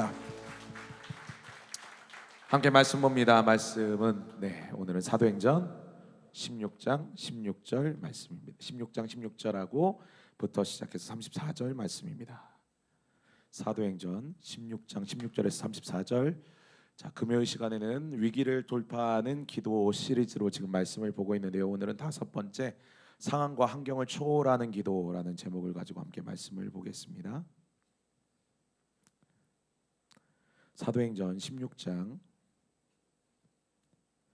축복합니다. 함께 말씀 봅니다. 말씀은 네, 오늘은 사도행전 16장 16절 말씀입니다. 16장 16절하고 부터 시작해서 34절 말씀입니다. 사도행전 16장 16절에서 34절 자, 금요일 시간에는 위기를 돌파하는 기도 시리즈로 지금 말씀을 보고 있는데요. 오늘은 다섯 번째 상황과 환경을 초월하는 기도라는 제목을 가지고 함께 말씀을 보겠습니다. 사도행전 16장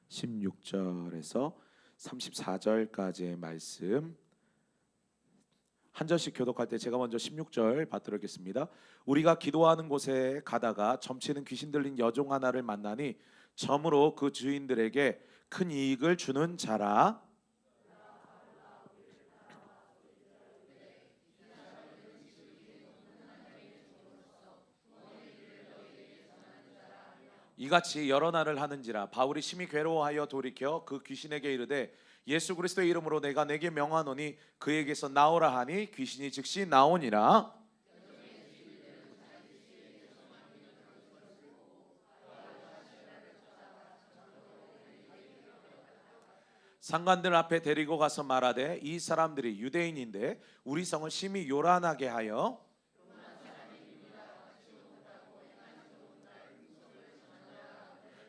16절에서 34절까지의 말씀 한 절씩 교독할 때 제가 먼저 16절 받들겠습니다. 우리가 기도하는 곳에 가다가 점치는 귀신 들린 여종 하나를 만나니 점으로 그 주인들에게 큰 이익을 주는 자라 이같이 여러 날을 하는지라 바울이 심히 괴로워하여 돌이켜 그 귀신에게 이르되 예수 그리스도의 이름으로 내가 내게 명하노니 그에게서 나오라 하니 귀신이 즉시 나오니라. 상관들 앞에 데리고 가서 말하되 이 사람들이 유대인인데 우리 성을 심히 요란하게 하여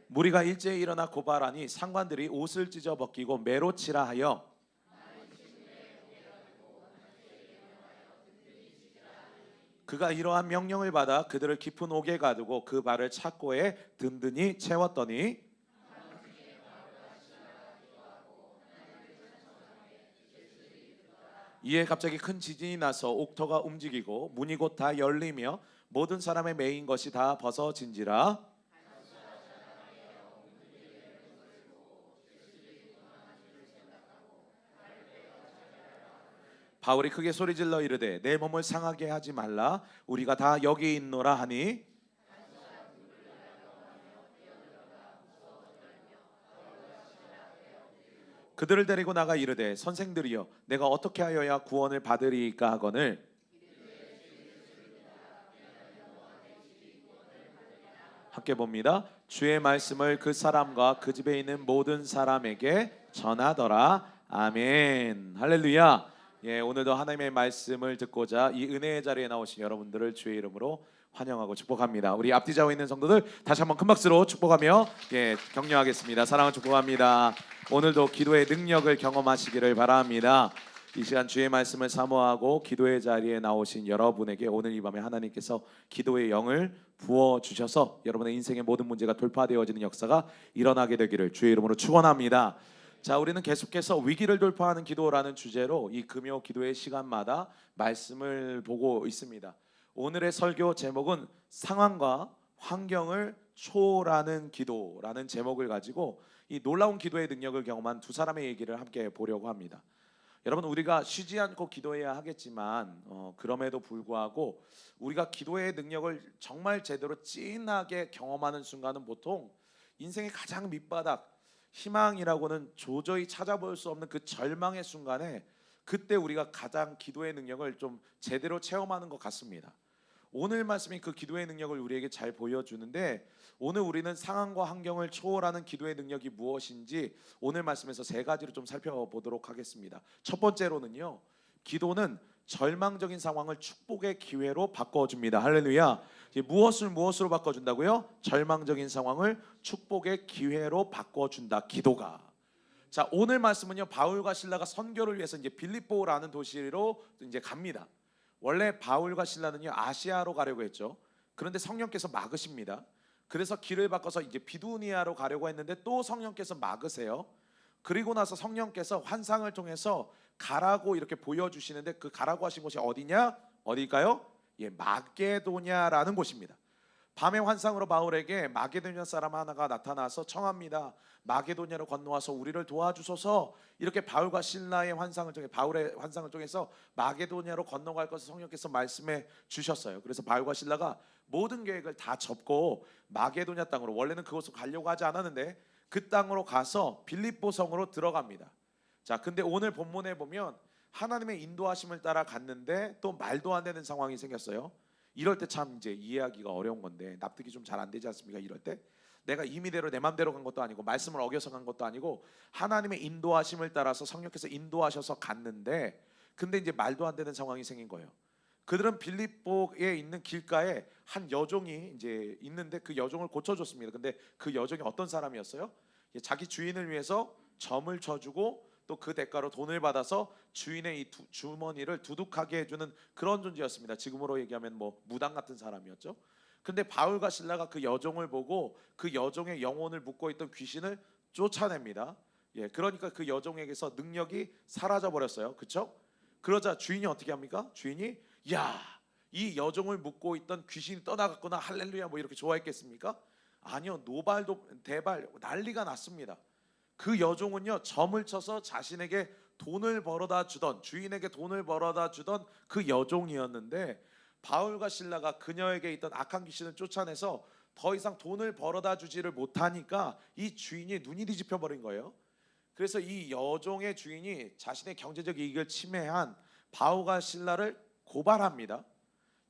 무리가 일제히 일어나 고발하니 상관들이 옷을 찢어 벗기고 매로 치라 하여 그가 이러한 명령을 받아 그들을 깊은 옥에 가두고 그 발을 착고에 든든히 채웠더니 이에 갑자기 큰 지진이 나서 옥터가 움직이고 문이 곧 다 열리며 모든 사람의 메인 것이 다 벗어진지라 바울이 크게 소리질러 이르되 내 몸을 상하게 하지 말라 우리가 다 여기 있노라 하니 그들을 데리고 나가 이르되 선생들이여 내가 어떻게 하여야 구원을 받으리까 하거늘 함께 봅니다. 주의 말씀을 그 사람과 그 집에 있는 모든 사람에게 전하더라. 아멘. 할렐루야. 예, 오늘도 하나님의 말씀을 듣고자 이 은혜의 자리에 나오신 여러분들을 주의 이름으로 환영하고 축복합니다. 우리 앞뒤 좌우에 있는 성도들 다시 한번 큰 박수로 축복하며 예, 격려하겠습니다. 사랑을 축복합니다. 오늘도 기도의 능력을 경험하시기를 바랍니다. 이 시간 주의 말씀을 사모하고 기도의 자리에 나오신 여러분에게 오늘 이 밤에 하나님께서 기도의 영을 부어 주셔서 여러분의 인생의 모든 문제가 돌파되어지는 역사가 일어나게 되기를 주의 이름으로 축원합니다. 자, 우리는 계속해서 위기를 돌파하는 기도라는 주제로 이 금요 기도의 시간마다 말씀을 보고 있습니다. 오늘의 설교 제목은 상황과 환경을 초월하는 기도라는 제목을 가지고 이 놀라운 기도의 능력을 경험한 두 사람의 얘기를 함께 보려고 합니다. 여러분 우리가 쉬지 않고 기도해야 하겠지만 어, 그럼에도 불구하고 우리가 기도의 능력을 정말 제대로 찐하게 경험하는 순간은 보통 인생의 가장 밑바닥 희망이라고는 도저히 찾아볼 수 없는 그 절망의 순간에 그때 우리가 가장 기도의 능력을 좀 제대로 체험하는 것 같습니다. 오늘 말씀이 그 기도의 능력을 우리에게 잘 보여주는데 오늘 우리는 상황과 환경을 초월하는 기도의 능력이 무엇인지 오늘 말씀에서 세 가지로 좀 살펴보도록 하겠습니다. 첫 번째로는요. 기도는 절망적인 상황을 축복의 기회로 바꿔줍니다. 할렐루야. 무엇을 무엇으로 바꿔준다고요? 절망적인 상황을 축복의 기회로 바꿔준다. 기도가. 자 오늘 말씀은요 바울과 신라가 선교를 위해서 이제 빌립보라는 도시로 이제 갑니다. 원래 바울과 신라는요 아시아로 가려고 했죠. 그런데 성령께서 막으십니다. 그래서 길을 바꿔서 이제 비두니아로 가려고 했는데 또 성령께서 막으세요. 그리고 나서 성령께서 환상을 통해서 가라고 이렇게 보여주시는데 그 가라고 하신 곳이 어디냐? 어디일까요? 예, 마게도냐라는 곳입니다. 밤의 환상으로 바울에게 마게도냐 사람 하나가 나타나서 청합니다. 마게도냐로 건너와서 우리를 도와주소서. 이렇게 바울과 신라의 환상을 통해 바울의 환상을 통해서 마게도냐로 건너갈 것을 성령께서 말씀해 주셨어요. 그래서 바울과 신라가 모든 계획을 다 접고 마게도냐 땅으로 원래는 그곳으로 가려고 하지 않았는데 그 땅으로 가서 빌립보 성으로 들어갑니다. 자, 근데 오늘 본문에 보면 하나님의 인도하심을 따라 갔는데 또 말도 안 되는 상황이 생겼어요. 이럴 때 참 이제 이해하기가 어려운 건데 납득이 좀 잘 안 되지 않습니까? 이럴 때 내가 임의대로 내 맘대로 간 것도 아니고 말씀을 어겨서 간 것도 아니고 하나님의 인도하심을 따라서 성령께서 인도하셔서 갔는데 근데 이제 말도 안 되는 상황이 생긴 거예요. 그들은 빌립보에 있는 길가에 한 여종이 이제 있는데 그 여종을 고쳐줬습니다. 근데 그 여종이 어떤 사람이었어요? 예, 자기 주인을 위해서 점을 쳐주고 또 그 대가로 돈을 받아서 주인의 이 두- 주머니를 두둑하게 해주는 그런 존재였습니다. 지금으로 얘기하면 뭐 무당 같은 사람이었죠. 근데 바울과 신라가 그 여종을 보고 그 여종의 영혼을 묶고 있던 귀신을 쫓아냅니다. 예, 그러니까 그 여종에게서 능력이 사라져 버렸어요. 그렇죠? 그러자 주인이 어떻게 합니까? 주인이 야, 이 여종을 묶고 있던 귀신이 떠나갔구나. 할렐루야. 뭐 이렇게 좋아했겠습니까? 아니요. 노발도 대발 난리가 났습니다. 그 여종은요. 점을 쳐서 자신에게 돈을 벌어다 주던 주인에게 돈을 벌어다 주던 그 여종이었는데 바울과 신라가 그녀에게 있던 악한 귀신을 쫓아내서 더 이상 돈을 벌어다 주지를 못하니까 이 주인이 눈이 뒤집혀 버린 거예요. 그래서 이 여종의 주인이 자신의 경제적 이익을 침해한 바울과 신라를 고발합니다.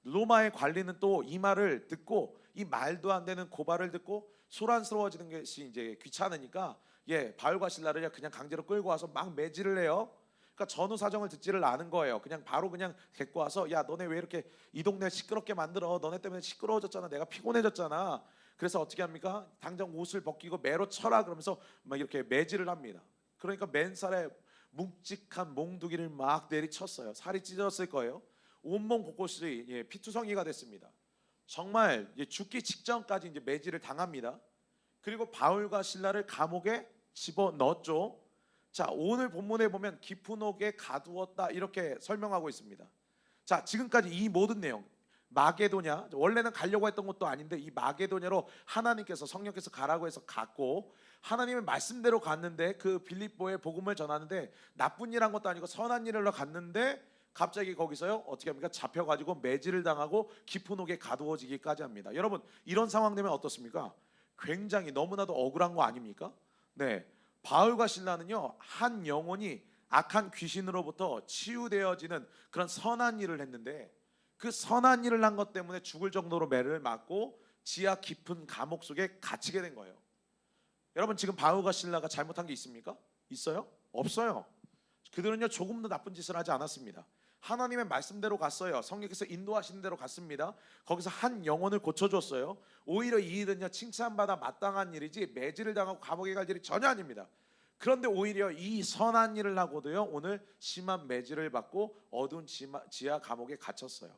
로마의 관리는 또 이 말을 듣고 이 말도 안 되는 고발을 듣고 소란스러워지는 것이 이제 귀찮으니까 예 바울과 신라를 그냥 강제로 끌고 와서 막 매질을 해요. 그러니까 전후 사정을 듣지를 않은 거예요. 그냥 바로 그냥 데리고 와서 야 너네 왜 이렇게 이 동네 시끄럽게 만들어? 너네 때문에 시끄러워졌잖아. 내가 피곤해졌잖아. 그래서 어떻게 합니까? 당장 옷을 벗기고 매로 쳐라 그러면서 막 이렇게 매질을 합니다. 그러니까 맨살에 묵직한 몽두기를 막 내리쳤어요. 살이 찢어졌을 거예요. 온몸 곳곳이 예, 피투성이가 됐습니다. 정말 예, 죽기 직전까지 이제 매질을 당합니다. 그리고 바울과 신라를 감옥에 집어 넣었죠. 자 오늘 본문에 보면 깊은 옥에 가두었다 이렇게 설명하고 있습니다. 자 지금까지 이 모든 내용 마게도냐 원래는 가려고 했던 것도 아닌데 이 마게도냐로 하나님께서 성령께서 가라고 해서 갔고 하나님의 말씀대로 갔는데 그 빌립보에 복음을 전하는데 나쁜 일 한 것도 아니고 선한 일을 하러 갔는데 갑자기 거기서요 어떻게 합니까 잡혀가지고 매질을 당하고 깊은 옥에 가두어지기까지 합니다. 여러분 이런 상황 되면 어떻습니까? 굉장히 너무나도 억울한 거 아닙니까? 네 바울과 신라는요 한 영혼이 악한 귀신으로부터 치유되어지는 그런 선한 일을 했는데 그 선한 일을 한 것 때문에 죽을 정도로 매를 맞고 지하 깊은 감옥 속에 갇히게 된 거예요. 여러분 지금 바울과 신라가 잘못한 게 있습니까? 있어요? 없어요. 그들은요 조금도 나쁜 짓을 하지 않았습니다. 하나님의 말씀대로 갔어요. 성령께서 인도하시는 대로 갔습니다. 거기서 한 영혼을 고쳐줬어요. 오히려 이 일은요 칭찬받아 마땅한 일이지 매질을 당하고 감옥에 갈 일이 전혀 아닙니다. 그런데 오히려 이 선한 일을 하고도요 오늘 심한 매질을 받고 어두운 지하 감옥에 갇혔어요.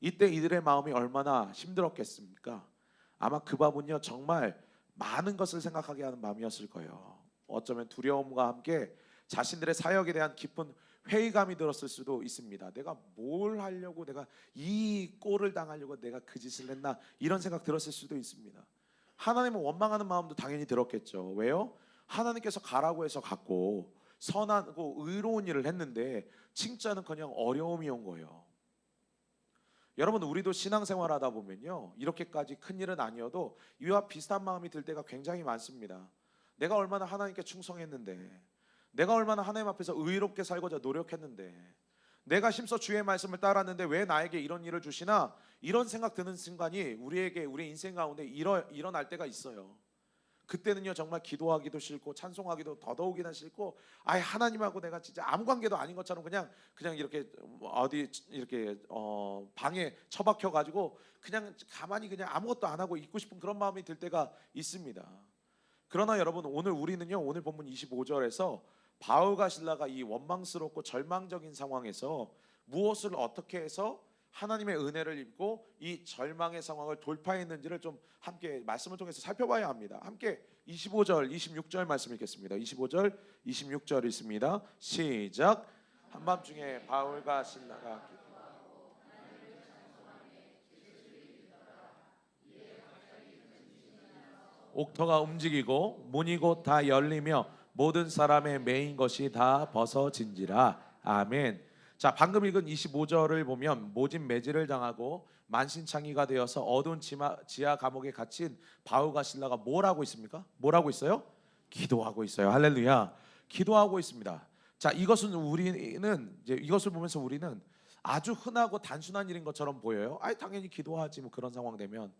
이때 이들의 마음이 얼마나 힘들었겠습니까? 아마 그 밤은요 정말 많은 것을 생각하게 하는 마음이었을 거예요. 어쩌면 두려움과 함께 자신들의 사역에 대한 깊은 회의감이 들었을 수도 있습니다. 내가 뭘 하려고 내가 이 꼴을 당하려고 내가 그 짓을 했나 이런 생각 들었을 수도 있습니다. 하나님을 원망하는 마음도 당연히 들었겠죠. 왜요? 하나님께서 가라고 해서 갔고 선하고 의로운 일을 했는데 칭찬은 그냥 어려움이 온 거예요. 여러분 우리도 신앙생활 하다 보면요 이렇게까지 큰 일은 아니어도 이와 비슷한 마음이 들 때가 굉장히 많습니다. 내가 얼마나 하나님께 충성했는데, 내가 얼마나 하나님 앞에서 의롭게 살고자 노력했는데, 내가 힘써 주의 말씀을 따랐는데 왜 나에게 이런 일을 주시나 이런 생각 드는 순간이 우리에게 우리 인생 가운데 일어, 일어날 때가 있어요. 그때는요 정말 기도하기도 싫고 찬송하기도 더더욱이나 싫고 아예 하나님하고 내가 진짜 아무 관계도 아닌 것처럼 그냥 그냥 이렇게 어디 이렇게 어 방에 처박혀 가지고 그냥 가만히 그냥 아무것도 안 하고 있고 싶은 그런 마음이 들 때가 있습니다. 그러나 여러분 오늘 우리는요 오늘 본문 25절에서 바울과 신라가 이 원망스럽고 절망적인 상황에서 무엇을 어떻게 해서 하나님의 은혜를 입고 이 절망의 상황을 돌파했는지를 좀 함께 말씀을 통해서 살펴봐야 합니다. 함께 25절, 26절 말씀 읽겠습니다. 25절, 26절 있습니다. 시작. 한밤중에 바울과 신라가 옥터가 움직이고 문이 곧 다 열리며 모든 사람의 메인 것이 다 벗어진지라. 아멘. 자, 방금 읽은 25절을 보면 모진 매질을 당하고 만신창이가 되어서 어두운 지마, 지하 감옥에 갇힌 바울과 신라가 뭘 하고 있습니까? 뭘 하고 있어요? 기도하고 있어요. 할렐루야. 기도하고 있습니다. 자, 이것은 우리는 이제 이것을 보면서 우리는 아주 흔하고 단순한 일인 것처럼 보여요. 아, 당연히 기도하지 뭐 그런 상황 되면.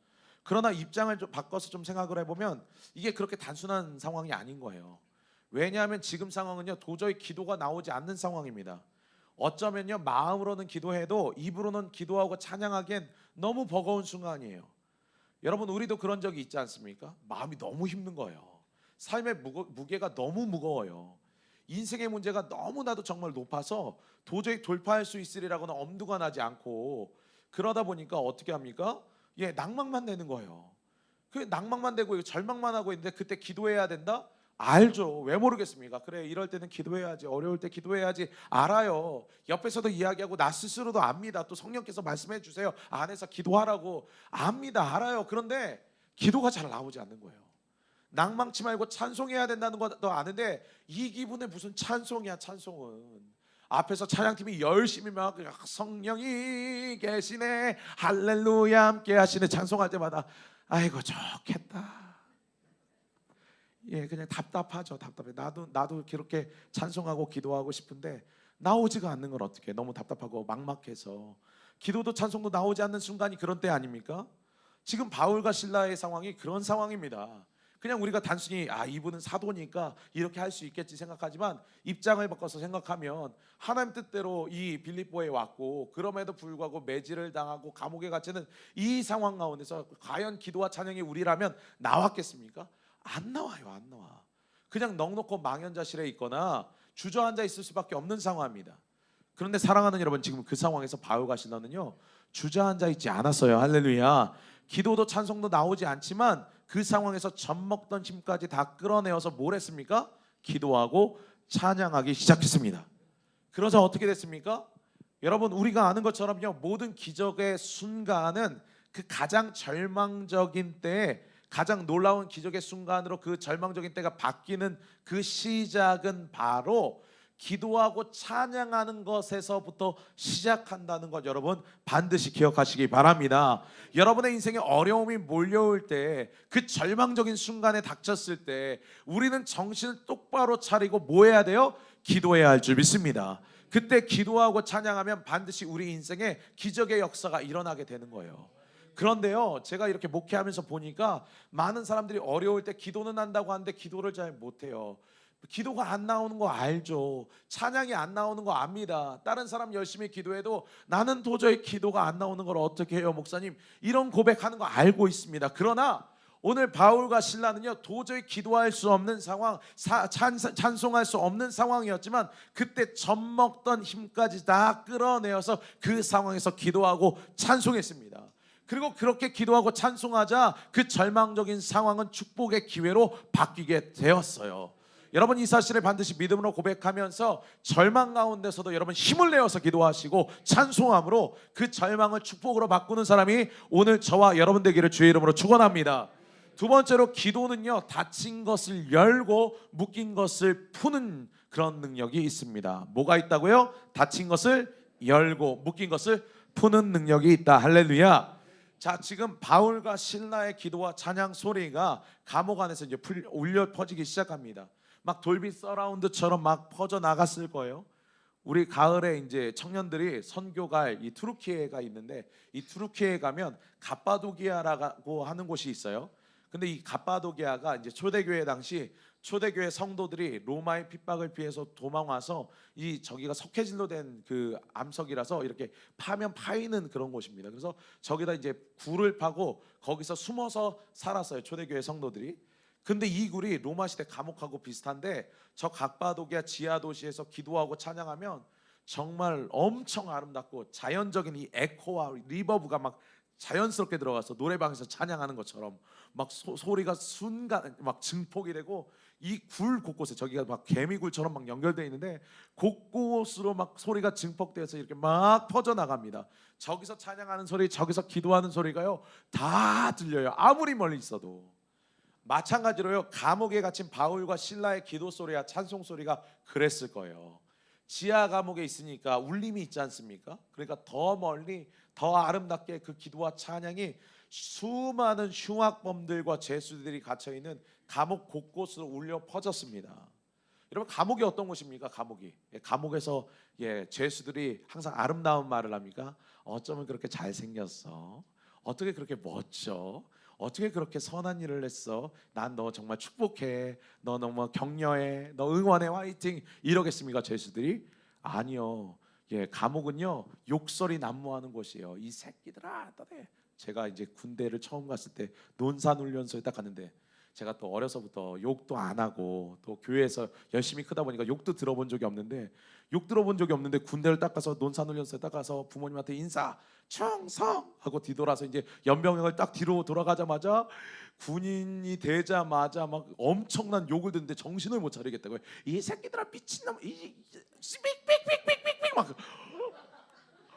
그러나 입장을 좀 바꿔서 좀 생각을 해보면 이게 그렇게 단순한 상황이 아닌 거예요. 왜냐하면 지금 상황은요 도저히 기도가 나오지 않는 상황입니다. 어쩌면요 마음으로는 기도해도 입으로는 기도하고 찬양하기엔 너무 버거운 순간이에요. 여러분 우리도 그런 적이 있지 않습니까? 마음이 너무 힘든 거예요. 삶의 무거, 무게가 너무 무거워요. 인생의 문제가 너무나도 정말 높아서 도저히 돌파할 수 있으리라고는 엄두가 나지 않고 그러다 보니까 어떻게 합니까? 예, 낭망만 내는 거예요. 그 낭망만 되고 절망만 하고 있는데 그때 기도해야 된다? 알죠. 왜 모르겠습니까? 그래 이럴 때는 기도해야지. 어려울 때 기도해야지. 알아요. 옆에서도 이야기하고 나 스스로도 압니다. 또 성령께서 말씀해 주세요. 안에서 기도하라고 압니다. 알아요. 그런데 기도가 잘 나오지 않는 거예요. 낭망치 말고 찬송해야 된다는 것도 아는데 이 기분에 무슨 찬송이야 찬송은 앞에서 찬양팀이 열심히 막 성령이 계시네 할렐루야 함께 하시네 찬송할 때마다 아이고 좋겠다 예 그냥 답답하죠 답답해. 나도 나도 그렇게 찬송하고 기도하고 싶은데 나오지가 않는 걸 어떻게 너무 답답하고 막막해서. 기도도 찬송도 나오지 않는 순간이 그런 때 아닙니까? 지금 바울과 신라의 상황이 그런 상황입니다. 그냥 우리가 단순히 아 이분은 사도니까 이렇게 할 수 있겠지 생각하지만 입장을 바꿔서 생각하면 하나님 뜻대로 이 빌립보에 왔고 그럼에도 불구하고 매질을 당하고 감옥에 갇히는 이 상황 가운데서 과연 기도와 찬양이 우리라면 나왔겠습니까? 안 나와요, 안 나와. 그냥 넉넉고 망연자실에 있거나 주저앉아 있을 수밖에 없는 상황입니다. 그런데 사랑하는 여러분 지금 그 상황에서 바울과 실라는요 주저앉아 있지 않았어요. 할렐루야. 기도도 찬송도 나오지 않지만 그 상황에서 젖먹던 힘까지 다 끌어내어서 뭘 했습니까? 기도하고 찬양하기 시작했습니다. 그러자 어떻게 됐습니까? 여러분 우리가 아는 것처럼요 모든 기적의 순간은 그 가장 절망적인 때에 가장 놀라운 기적의 순간으로 그 절망적인 때가 바뀌는 그 시작은 바로 기도하고 찬양하는 것에서부터 시작한다는 것 여러분 반드시 기억하시기 바랍니다. 여러분의 인생에 어려움이 몰려올 때 그 절망적인 순간에 닥쳤을 때 우리는 정신을 똑바로 차리고 뭐 해야 돼요? 기도해야 할 줄 믿습니다. 그때 기도하고 찬양하면 반드시 우리 인생에 기적의 역사가 일어나게 되는 거예요. 그런데요, 제가 이렇게 목회하면서 보니까 많은 사람들이 어려울 때 기도는 한다고 하는데 기도를 잘 못해요. 기도가 안 나오는 거 알죠. 찬양이 안 나오는 거 압니다. 다른 사람 열심히 기도해도 나는 도저히 기도가 안 나오는 걸 어떻게 해요, 목사님? 이런 고백하는 거 알고 있습니다. 그러나 오늘 바울과 신라는요 도저히 기도할 수 없는 상황, 사, 찬, 찬송할 수 없는 상황이었지만 그때 젖먹던 힘까지 다 끌어내어서 그 상황에서 기도하고 찬송했습니다. 그리고 그렇게 기도하고 찬송하자 그 절망적인 상황은 축복의 기회로 바뀌게 되었어요. 여러분 이 사실을 반드시 믿음으로 고백하면서 절망 가운데서도 여러분 힘을 내어서 기도하시고 찬송함으로 그 절망을 축복으로 바꾸는 사람이 오늘 저와 여러분 되기를 주의 이름으로 축원합니다. 두 번째로 기도는요 닫힌 것을 열고 묶인 것을 푸는 그런 능력이 있습니다. 뭐가 있다고요? 닫힌 것을 열고 묶인 것을 푸는 능력이 있다. 할렐루야. 자 지금 바울과 신라의 기도와 찬양 소리가 감옥 안에서 이제 풀, 울려 퍼지기 시작합니다. 막 돌비 서라운드처럼 막 퍼져 나갔을 거예요. 우리 가을에 이제 청년들이 선교 갈이 투르키에가 있는데 이 투르키에 가면 갑바도기아라고 하는 곳이 있어요. 근데 이 갑바도기아가 이제 초대교회 당시 초대교회 성도들이 로마의 핍박을 피해서 도망와서 이 저기가 석회질로 된 그 암석이라서 이렇게 파면 파이는 그런 곳입니다. 그래서 저기다 이제 굴을 파고 거기서 숨어서 살았어요. 초대교회 성도들이. 근데 이 굴이 로마 시대 감옥하고 비슷한데 저 각바도기아 지하 도시에서 기도하고 찬양하면 정말 엄청 아름답고 자연적인 이 에코와 리버브가 막 자연스럽게 들어가서 노래방에서 찬양하는 것처럼 막 소, 소리가 순간 막 증폭이 되고 이 굴 곳곳에 저기가 막 개미굴처럼 막 연결되어 있는데 곳곳으로 막 소리가 증폭돼서 이렇게 막 퍼져 나갑니다. 저기서 찬양하는 소리, 저기서 기도하는 소리가요 다 들려요. 아무리 멀리 있어도. 마찬가지로요 감옥에 갇힌 바울과 신라의 기도 소리와 찬송 소리가 그랬을 거예요. 지하 감옥에 있으니까 울림이 있지 않습니까? 그러니까 더 멀리 더 아름답게 그 기도와 찬양이 수많은 흉악범들과 죄수들이 갇혀 있는 감옥 곳곳으로 울려 퍼졌습니다. 여러분 감옥이 어떤 곳입니까? 감옥이 예, 감옥에서 예 죄수들이 항상 아름다운 말을 합니까? 어쩌면 그렇게 잘 생겼어? 어떻게 그렇게 멋져? 어떻게 그렇게 선한 일을 했어? 난 너 정말 축복해. 너 너무 격려해. 너 응원해. 화이팅. 이러겠습니까, 죄수들이? 아니요. 예, 감옥은요. 욕설이 난무하는 곳이에요. 이 새끼들아. 너네. 제가 이제 군대를 처음 갔을 때 논산훈련소에 딱 갔는데 제가 또 어려서부터 욕도 안 하고 또 교회에서 열심히 크다 보니까 욕도 들어본 적이 없는데 욕 들어본 적이 없는데 군대를 딱 가서 논산훈련소에 딱 가서 부모님한테 인사 충성 하고 뒤돌아서 이제 연병형을 딱 뒤로 돌아가자마자 군인이 되자마자 막 엄청난 욕을 듣는데 정신을 못 차리겠다고요. 이 새끼들아 미친놈 이 삑삑삑삑삑삑 막,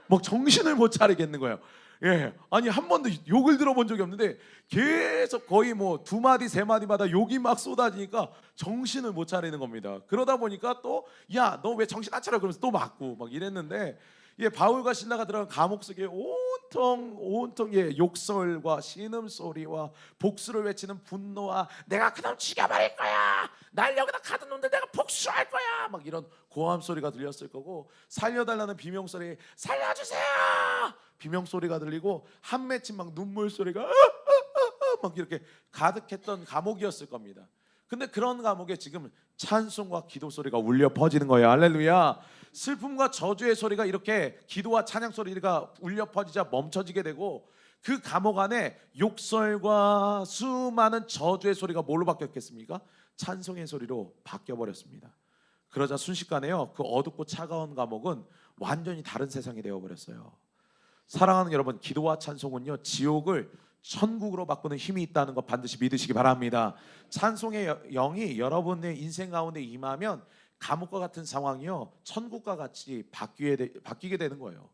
막 정신을 못 차리겠는 거예요. 예, 아니 한 번도 욕을 들어본 적이 없는데 계속 거의 뭐 두 마디 세 마디마다 욕이 막 쏟아지니까 정신을 못 차리는 겁니다. 그러다 보니까 또 야 너 왜 정신 안 차려? 그러면서 또 맞고 막 이랬는데 예 바울과 신라가 들어간 감옥 속에 온통 온통 예 욕설과 신음 소리와 복수를 외치는 분노와 내가 그놈 죽여버릴 거야! 날 여기다 놈들 내가 복수할 거야! 막 이런 고함 소리가 들렸을 거고 살려달라는 비명 소리 살려주세요 비명 소리가 들리고 한 맺힌 막 눈물 소리가 아, 아, 아, 아, 막 이렇게 가득했던 감옥이었을 겁니다. 근데 그런 감옥에 지금 찬송과 기도 소리가 울려 퍼지는 거예요. 할렐루야. 슬픔과 저주의 소리가 이렇게 기도와 찬양 소리가 울려 퍼지자 멈춰지게 되고 그 감옥 안에 욕설과 수많은 저주의 소리가 뭘로 바뀌었겠습니까? 찬송의 소리로 바뀌어 버렸습니다. 그러자 순식간에요. 그 어둡고 차가운 감옥은 완전히 다른 세상이 되어 버렸어요. 사랑하는 여러분, 기도와 찬송은요 지옥을 천국으로 바꾸는 힘이 있다는 거 반드시 믿으시기 바랍니다. 찬송의 여- 영이 여러분의 인생 가운데 임하면 감옥과 같은 상황이요 천국과 같이 바뀌게, 되, 바뀌게 되는 거예요.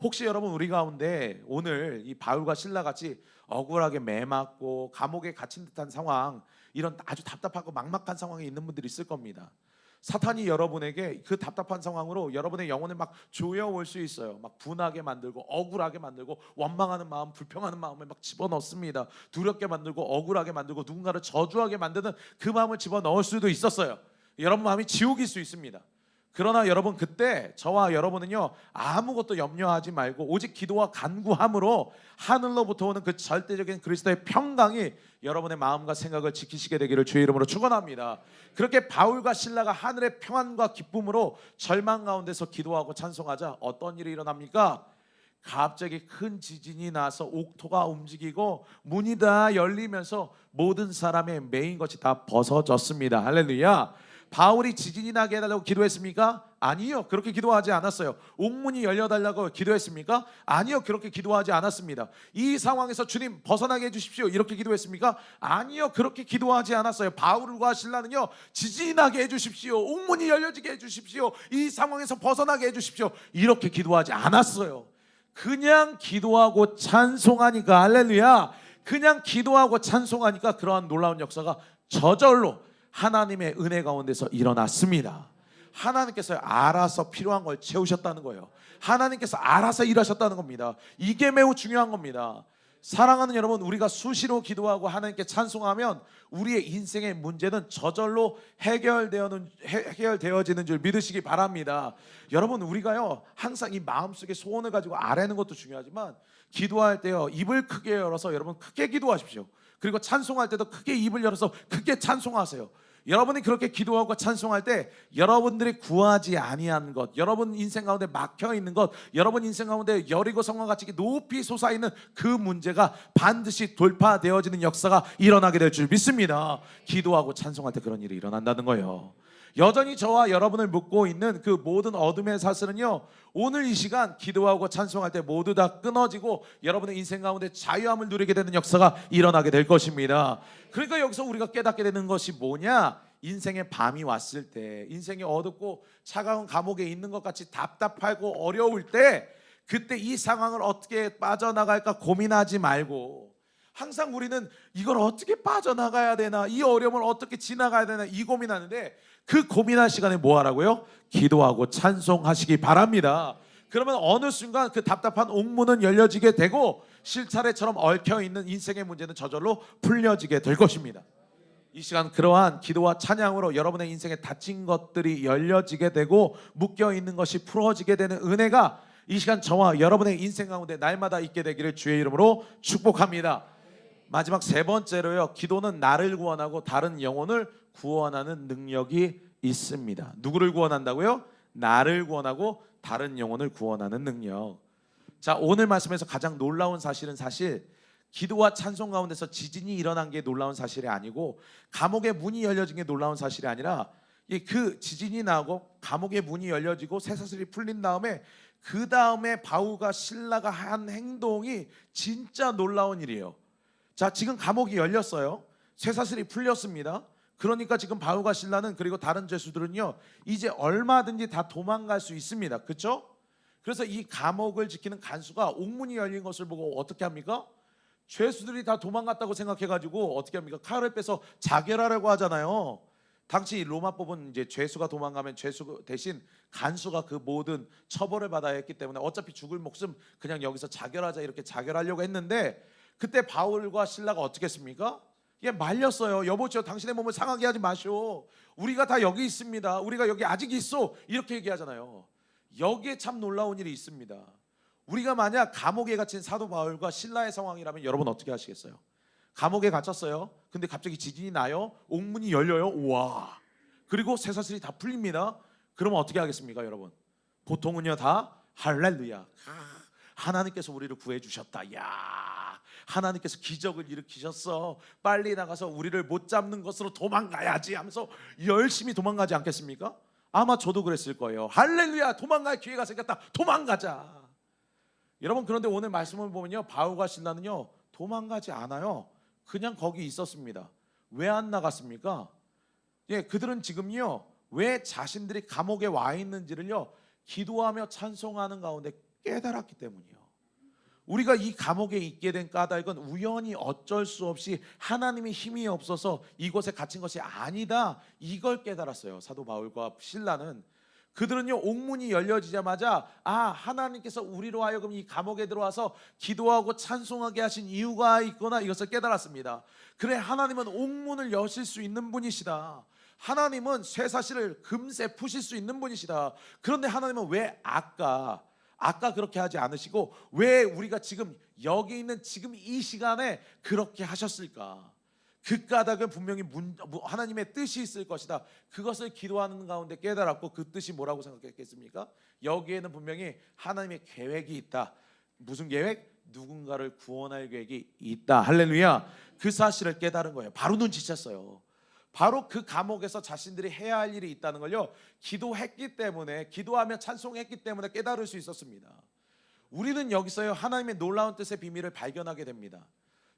혹시 여러분 우리 가운데 오늘 이 바울과 신라 같이 억울하게 매맞고 감옥에 갇힌 듯한 상황 이런 아주 답답하고 막막한 상황에 있는 분들이 있을 겁니다. 사탄이 여러분에게 그 답답한 상황으로 여러분의 영혼을 막 조여올 수 있어요. 막 분하게 만들고 억울하게 만들고 원망하는 마음, 불평하는 마음을 막 집어넣습니다. 두렵게 만들고 억울하게 만들고 누군가를 저주하게 만드는 그 마음을 집어넣을 수도 있었어요. 여러분 마음이 지옥일 수 있습니다. 그러나 여러분 그때 저와 여러분은요 아무것도 염려하지 말고 오직 기도와 간구함으로 하늘로부터 오는 그 절대적인 그리스도의 평강이 여러분의 마음과 생각을 지키시게 되기를 주의 이름으로 축원합니다. 그렇게 바울과 신라가 하늘의 평안과 기쁨으로 절망 가운데서 기도하고 찬송하자 어떤 일이 일어납니까? 갑자기 큰 지진이 나서 옥토가 움직이고 문이 다 열리면서 모든 사람의 메인 것이 다 벗어졌습니다. 할렐루야. 바울이 지진이 나게 해달라고 기도했습니까? 아니요. 그렇게 기도하지 않았어요. 옥문이 열려달라고 기도했습니까? 아니요. 그렇게 기도하지 않았습니다. 이 상황에서 주님 벗어나게 해주십시오. 이렇게 기도했습니까? 아니요. 그렇게 기도하지 않았어요. 바울과 신라는요. 지진이 나게 해주십시오. 옥문이 열려지게 해주십시오. 이 상황에서 벗어나게 해주십시오. 이렇게 기도하지 않았어요. 그냥 기도하고 찬송하니까 할렐루야. 그냥 기도하고 찬송하니까 그러한 놀라운 역사가 저절로 하나님의 은혜 가운데서 일어났습니다. 하나님께서 알아서 필요한 걸 채우셨다는 거예요. 하나님께서 알아서 일하셨다는 겁니다. 이게 매우 중요한 겁니다. 사랑하는 여러분, 우리가 수시로 기도하고 하나님께 찬송하면 우리의 인생의 문제는 저절로 해결되어는 해결되어지는 줄 믿으시기 바랍니다. 여러분, 우리가요 항상 이 마음속에 소원을 가지고 아뢰는 것도 중요하지만 기도할 때요 입을 크게 열어서 여러분 크게 기도하십시오. 그리고 찬송할 때도 크게 입을 열어서 크게 찬송하세요. 여러분이 그렇게 기도하고 찬송할 때 여러분들이 구하지 아니한 것, 여러분 인생 가운데 막혀 있는 것, 여러분 인생 가운데 여리고 성과 같이 높이 솟아 있는 그 문제가 반드시 돌파되어지는 역사가 일어나게 될 줄 믿습니다. 기도하고 찬송할 때 그런 일이 일어난다는 거예요. 여전히 저와 여러분을 묶고 있는 그 모든 어둠의 사슬은요 오늘 이 시간 기도하고 찬송할 때 모두 다 끊어지고 여러분의 인생 가운데 자유함을 누리게 되는 역사가 일어나게 될 것입니다. 그러니까 여기서 우리가 깨닫게 되는 것이 뭐냐? 인생의 밤이 왔을 때, 인생이 어둡고 차가운 감옥에 있는 것 같이 답답하고 어려울 때, 그때 이 상황을 어떻게 빠져나갈까 고민하지 말고 항상 우리는 이걸 어떻게 빠져나가야 되나, 이 어려움을 어떻게 지나가야 되나 이 고민하는데 그 고민할 시간에 뭐 하라고요? 기도하고 찬송하시기 바랍니다. 그러면 어느 순간 그 답답한 옥문은 열려지게 되고 실타래처럼 얽혀 있는 인생의 문제는 저절로 풀려지게 될 것입니다. 이 시간 그러한 기도와 찬양으로 여러분의 인생에 닫힌 것들이 열려지게 되고 묶여 있는 것이 풀어지게 되는 은혜가 이 시간 저와 여러분의 인생 가운데 날마다 있게 되기를 주의 이름으로 축복합니다. 마지막 세 번째로요. 기도는 나를 구원하고 다른 영혼을 구원하는 능력이 있습니다. 누구를 구원한다고요? 나를 구원하고 다른 영혼을 구원하는 능력. 자, 오늘 말씀에서 가장 놀라운 사실은 사실 기도와 찬송 가운데서 지진이 일어난 게 놀라운 사실이 아니고 감옥의 문이 열려진 게 놀라운 사실이 아니라 이그 지진이 나고 감옥의 문이 열려지고 쇠사슬이 풀린 다음에 그 다음에 바우가 신라가 한 행동이 진짜 놀라운 일이에요. 자, 지금 감옥이 열렸어요. 쇠사슬이 풀렸습니다. 그러니까 지금 바우가 신라는 그리고 다른 죄수들은요 이제 얼마든지 다 도망갈 수 있습니다. 그렇죠? 그래서 이 감옥을 지키는 간수가 옥문이 열린 것을 보고 어떻게 합니까? 죄수들이 다 도망갔다고 생각해가지고 어떻게 합니까? 칼을 빼서 자결하려고 하잖아요. 당시 로마법은 이제 죄수가 도망가면 죄수 대신 간수가 그 모든 처벌을 받아야 했기 때문에 어차피 죽을 목숨 그냥 여기서 자결하자 이렇게 자결하려고 했는데 그때 바울과 신라가 어떻게 했습니까? 예, 말렸어요. 여보죠, 당신의 몸을 상하게 하지 마시오. 우리가 다 여기 있습니다. 우리가 여기 아직 있어. 이렇게 얘기하잖아요. 여기에 참 놀라운 일이 있습니다. 우리가 만약 감옥에 갇힌 사도 바울과 신라의 상황이라면 여러분 어떻게 하시겠어요? 감옥에 갇혔어요. 근데 갑자기 지진이 나요. 옥문이 열려요. 우와. 그리고 쇠사슬이 다 풀립니다. 그러면 어떻게 하겠습니까, 여러분? 보통은요 다 할렐루야. 아, 하나님께서 우리를 구해 주셨다. 야. 하나님께서 기적을 일으키셨어. 빨리 나가서 우리를 못 잡는 것으로 도망가야지 하면서 열심히 도망가지 않겠습니까? 아마 저도 그랬을 거예요. 할렐루야. 도망갈 기회가 생겼다. 도망가자. 여러분 그런데 오늘 말씀을 보면요. 바울과 신라는요. 도망가지 않아요. 그냥 거기 있었습니다. 왜 안 나갔습니까? 예, 그들은 지금요. 왜 자신들이 감옥에 와 있는지를요. 기도하며 찬송하는 가운데 깨달았기 때문이요. 우리가 이 감옥에 있게 된 까닭은 우연히 어쩔 수 없이 하나님의 힘이 없어서 이곳에 갇힌 것이 아니다. 이걸 깨달았어요. 사도 바울과 신라는 그들은요 옥문이 열려지자마자 아 하나님께서 우리로 하여금 이 감옥에 들어와서 기도하고 찬송하게 하신 이유가 있구나 이것을 깨달았습니다. 그래 하나님은 옥문을 여실 수 있는 분이시다. 하나님은 쇠사실을 금세 푸실 수 있는 분이시다. 그런데 하나님은 왜 아까 아까 그렇게 하지 않으시고 왜 우리가 지금 여기 있는 지금 이 시간에 그렇게 하셨을까? 그 까닭은 분명히 문, 하나님의 뜻이 있을 것이다. 그것을 기도하는 가운데 깨달았고 그 뜻이 뭐라고 생각했겠습니까? 여기에는 분명히 하나님의 계획이 있다. 무슨 계획? 누군가를 구원할 계획이 있다. 할렐루야. 그 사실을 깨달은 거예요. 바로 눈치챘어요. 바로 그 감옥에서 자신들이 해야 할 일이 있다는 걸요. 기도했기 때문에 기도하며 찬송했기 때문에 깨달을 수 있었습니다. 우리는 여기서요. 하나님의 놀라운 뜻의 비밀을 발견하게 됩니다.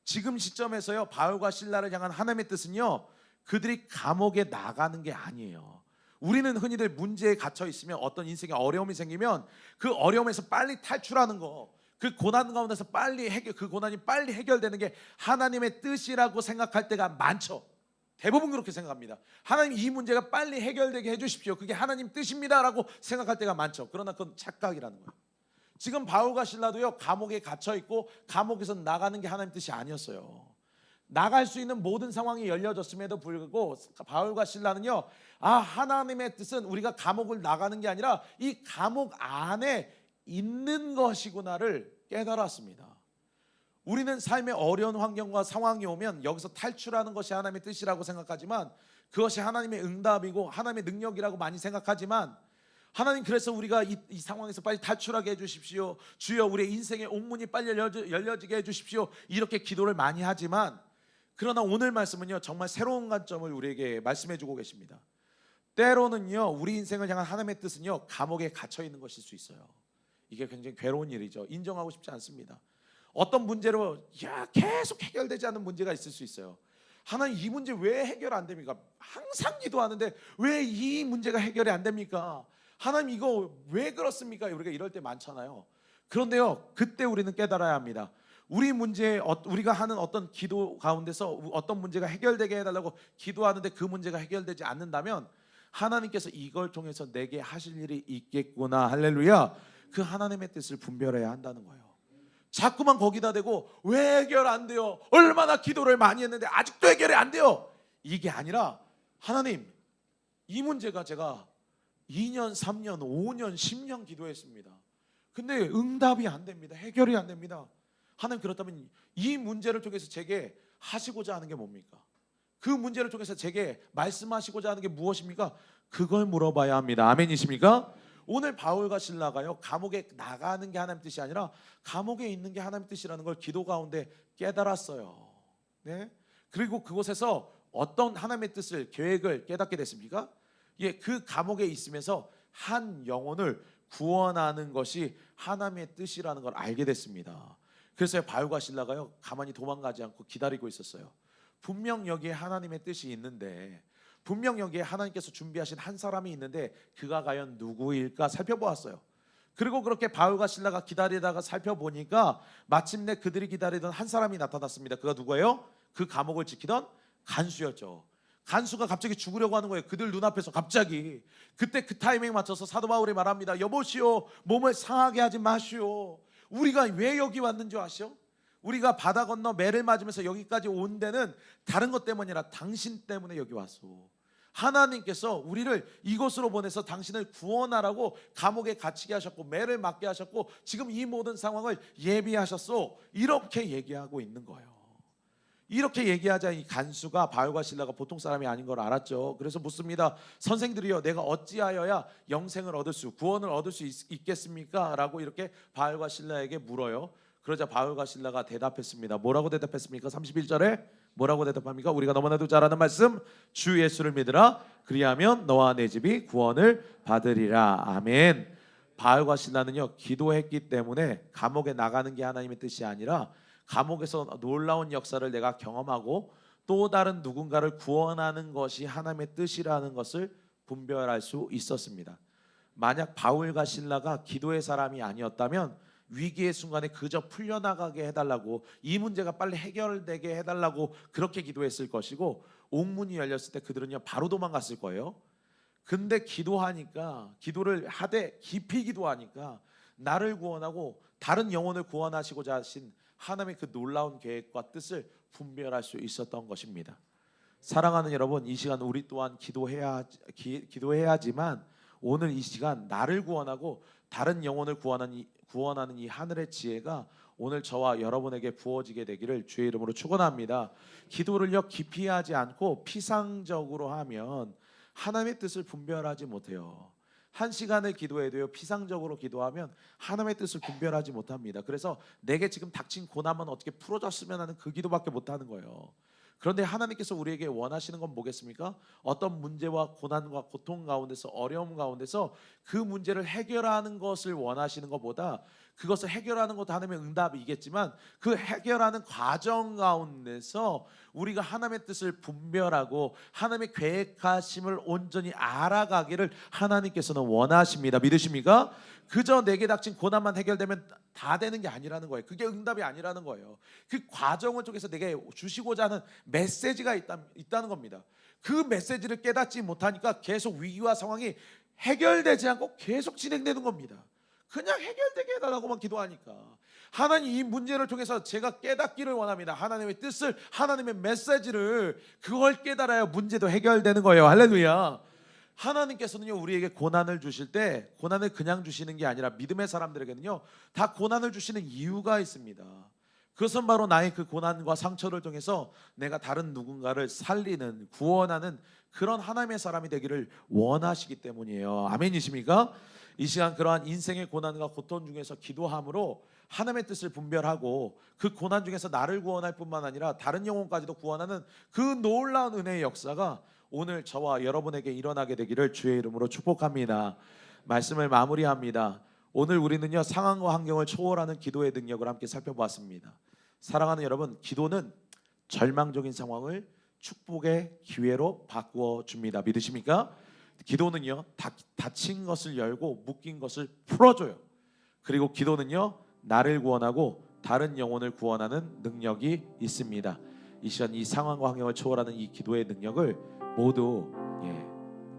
지금 시점에서요 바울과 신라를 향한 하나님의 뜻은요 그들이 감옥에 나가는 게 아니에요. 우리는 흔히들 문제에 갇혀 있으면 어떤 인생에 어려움이 생기면 그 어려움에서 빨리 탈출하는 거, 그 고난 가운데서 빨리 해결, 그 고난이 빨리 해결되는 게 하나님의 뜻이라고 생각할 때가 많죠. 대부분 그렇게 생각합니다. 하나님 이 문제가 빨리 해결되게 해주십시오. 그게 하나님 뜻입니다라고 생각할 때가 많죠. 그러나 그건 착각이라는 거예요. 지금 바울과 신라도요 감옥에 갇혀 있고 감옥에서 나가는 게 하나님 뜻이 아니었어요. 나갈 수 있는 모든 상황이 열려졌음에도 불구하고 바울과 신라는요 아 하나님의 뜻은 우리가 감옥을 나가는 게 아니라 이 감옥 안에 있는 것이구나를 깨달았습니다. 우리는 삶의 어려운 환경과 상황이 오면 여기서 탈출하는 것이 하나님의 뜻이라고 생각하지만 그것이 하나님의 응답이고 하나님의 능력이라고 많이 생각하지만 하나님 그래서 우리가 이, 이, 상황에서 빨리 탈출하게 해주십시오. 주여 우리의 인생의 옥문이 빨리 열려지, 열려지게 해주십시오. 이렇게 기도를 많이 하지만 그러나 오늘 말씀은요 정말 새로운 관점을 우리에게 말씀해주고 계십니다. 때로는요 우리 인생을 향한 하나님의 뜻은요 감옥에 갇혀 있는 것일 수 있어요. 이게 굉장히 괴로운 일이죠. 인정하고 싶지 않습니다. 어떤 문제로 야 계속 해결되지 않는 문제가 있을 수 있어요. 하나님 이 문제 왜 해결 안 됩니까? 항상 기도하는데 왜 이 문제가 해결이 안 됩니까? 하나님 이거 왜 그렇습니까? 우리가 이럴 때 많잖아요. 그런데요, 그때 우리는 깨달아야 합니다. 우리 문제, 어, 우리가 하는 어떤 기도 가운데서 어떤 문제가 해결되게 해달라고 기도하는데 그 문제가 해결되지 않는다면 하나님께서 이걸 통해서 내게 하실 일이 있겠구나. 할렐루야. 그 하나님의 뜻을 분별해야 한다는 거예요. 자꾸만 거기다 대고 왜 해결 안 돼요? 얼마나 기도를 많이 했는데 아직도 해결이 안 돼요. 이게 아니라 하나님 이 문제가 제가 2년, 3년, 5년, 10년 기도했습니다. 근데 응답이 안 됩니다. 해결이 안 됩니다. 하나님 그렇다면 이 문제를 통해서 제게 하시고자 하는 게 뭡니까? 그 문제를 통해서 제게 말씀하시고자 하는 게 무엇입니까? 그걸 물어봐야 합니다. 아멘이십니까? 오늘 바울과 신라가요 감옥에 나가는 게 하나님 뜻이 아니라 감옥에 있는 게 하나님 뜻이라는 걸 기도 가운데 깨달았어요. 네? 그리고 그곳에서 어떤 하나님의 뜻을 계획을 깨닫게 됐습니까? 예, 그 감옥에 있으면서 한 영혼을 구원하는 것이 하나님의 뜻이라는 걸 알게 됐습니다. 그래서 바울과 신라가요 가만히 도망가지 않고 기다리고 있었어요. 분명 여기에 하나님의 뜻이 있는데 분명 여기에 하나님께서 준비하신 한 사람이 있는데 그가 과연 누구일까 살펴보았어요. 그리고 그렇게 바울과 신라가 기다리다가 살펴보니까 마침내 그들이 기다리던 한 사람이 나타났습니다. 그가 누구예요? 그 감옥을 지키던 간수였죠. 간수가 갑자기 죽으려고 하는 거예요. 그들 눈앞에서 갑자기. 그때 그 타이밍에 맞춰서 사도 바울이 말합니다. 여보시오, 몸을 상하게 하지 마시오. 우리가 왜 여기 왔는지 아시오? 우리가 바다 건너 매를 맞으면서 여기까지 온 데는 다른 것 때문이 아니라 당신 때문에 여기 왔소. 하나님께서 우리를 이곳으로 보내서 당신을 구원하라고 감옥에 갇히게 하셨고 매를 맞게 하셨고 지금 이 모든 상황을 예비하셨소. 이렇게 얘기하고 있는 거예요. 이렇게 얘기하자 이 간수가 바울과 신라가 보통 사람이 아닌 걸 알았죠. 그래서 묻습니다. 선생들이여 내가 어찌하여야 영생을 얻을 수 구원을 얻을 수 있, 겠습니까 라고 이렇게 바울과 신라에게 물어요. 그러자 바울과 신라가 대답했습니다. 뭐라고 대답했습니까? 31절에 뭐라고 대답합니까? 우리가 너무나도 잘 아는 말씀 주 예수를 믿으라 그리하면 너와 내 집이 구원을 받으리라. 아멘. 바울과 신라는요 기도했기 때문에 감옥에 나가는 게 하나님의 뜻이 아니라 감옥에서 놀라운 역사를 내가 경험하고 또 다른 누군가를 구원하는 것이 하나님의 뜻이라는 것을 분별할 수 있었습니다. 만약 바울과 신라가 기도의 사람이 아니었다면 위기의 순간에 그저 풀려나가게 해달라고 이 문제가 빨리 해결되게 해달라고 그렇게 기도했을 것이고 옥문이 열렸을 때 그들은요 바로 도망갔을 거예요. 근데 기도하니까 기도를 하되 깊이 기도하니까 나를 구원하고 다른 영혼을 구원하시고자 하신 하나님의 그 놀라운 계획과 뜻을 분별할 수 있었던 것입니다. 사랑하는 여러분, 이 시간 우리 또한 기도해야 기, 기도해야지만 오늘 이 시간 나를 구원하고 다른 영혼을 구원하는 이, 구원하는 이 하늘의 지혜가 오늘 저와 여러분에게 부어지게 되기를 주의 이름으로 축원합니다. 기도를요 깊이 하지 않고 피상적으로 하면 하나님의 뜻을 분별하지 못해요. 한 시간을 기도해도요 피상적으로 기도하면 하나님의 뜻을 분별하지 못합니다. 그래서 내게 지금 닥친 고난은 어떻게 풀어졌으면 하는 그 기도밖에 못하는 거예요. 그런데 하나님께서 우리에게 원하시는 건 뭐겠습니까? 어떤 문제와 고난과 고통 가운데서 어려움 가운데서 그 문제를 해결하는 것을 원하시는 것보다 그것을 해결하는 것도 하나님의 응답이겠지만 그 해결하는 과정 가운데서 우리가 하나님의 뜻을 분별하고 하나님의 계획하심을 온전히 알아가기를 하나님께서는 원하십니다. 믿으십니까? 그저 내게 닥친 고난만 해결되면 다 되는 게 아니라는 거예요. 그게 응답이 아니라는 거예요. 그 과정을 통해서 내게 주시고자 하는 메시지가 있다, 있다는 겁니다. 그 메시지를 깨닫지 못하니까 계속 위기와 상황이 해결되지 않고 계속 진행되는 겁니다. 그냥 해결되게 해달라고만 기도하니까 하나님 이 문제를 통해서 제가 깨닫기를 원합니다. 하나님의 뜻을 하나님의 메시지를 그걸 깨달아야 문제도 해결되는 거예요. 할렐루야. 하나님께서는요 우리에게 고난을 주실 때 고난을 그냥 주시는 게 아니라 믿음의 사람들에게는요 다 고난을 주시는 이유가 있습니다. 그것은 바로 나의 그 고난과 상처를 통해서 내가 다른 누군가를 살리는 구원하는 그런 하나님의 사람이 되기를 원하시기 때문이에요. 아멘이십니까? 이 시간 그러한 인생의 고난과 고통 중에서 기도함으로 하나님의 뜻을 분별하고 그 고난 중에서 나를 구원할 뿐만 아니라 다른 영혼까지도 구원하는 그 놀라운 은혜의 역사가 오늘 저와 여러분에게 일어나게 되기를 주의 이름으로 축복합니다. 말씀을 마무리합니다. 오늘 우리는요 상황과 환경을 초월하는 기도의 능력을 함께 살펴보았습니다. 사랑하는 여러분, 기도는 절망적인 상황을 축복의 기회로 바꾸어 줍니다. 믿으십니까? 기도는요 다, 닫힌 것을 열고 묶인 것을 풀어줘요. 그리고 기도는요 나를 구원하고 다른 영혼을 구원하는 능력이 있습니다. 이 시간 이 상황과 환경을 초월하는 이 기도의 능력을 모두 예,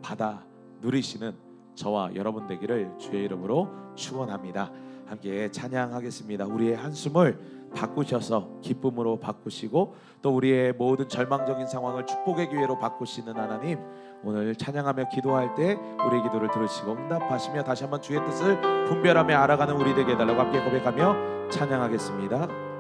받아 누리시는 저와 여러분 되기를 주의 이름으로 축원합니다. 함께 찬양하겠습니다. 우리의 한숨을 바꾸셔서 기쁨으로 바꾸시고 또 우리의 모든 절망적인 상황을 축복의 기회로 바꾸시는 하나님 오늘 찬양하며 기도할 때 우리의 기도를 들으시고 응답하시며 다시 한번 주의 뜻을 분별하며 알아가는 우리 되게 해달라고 함께 고백하며 찬양하겠습니다.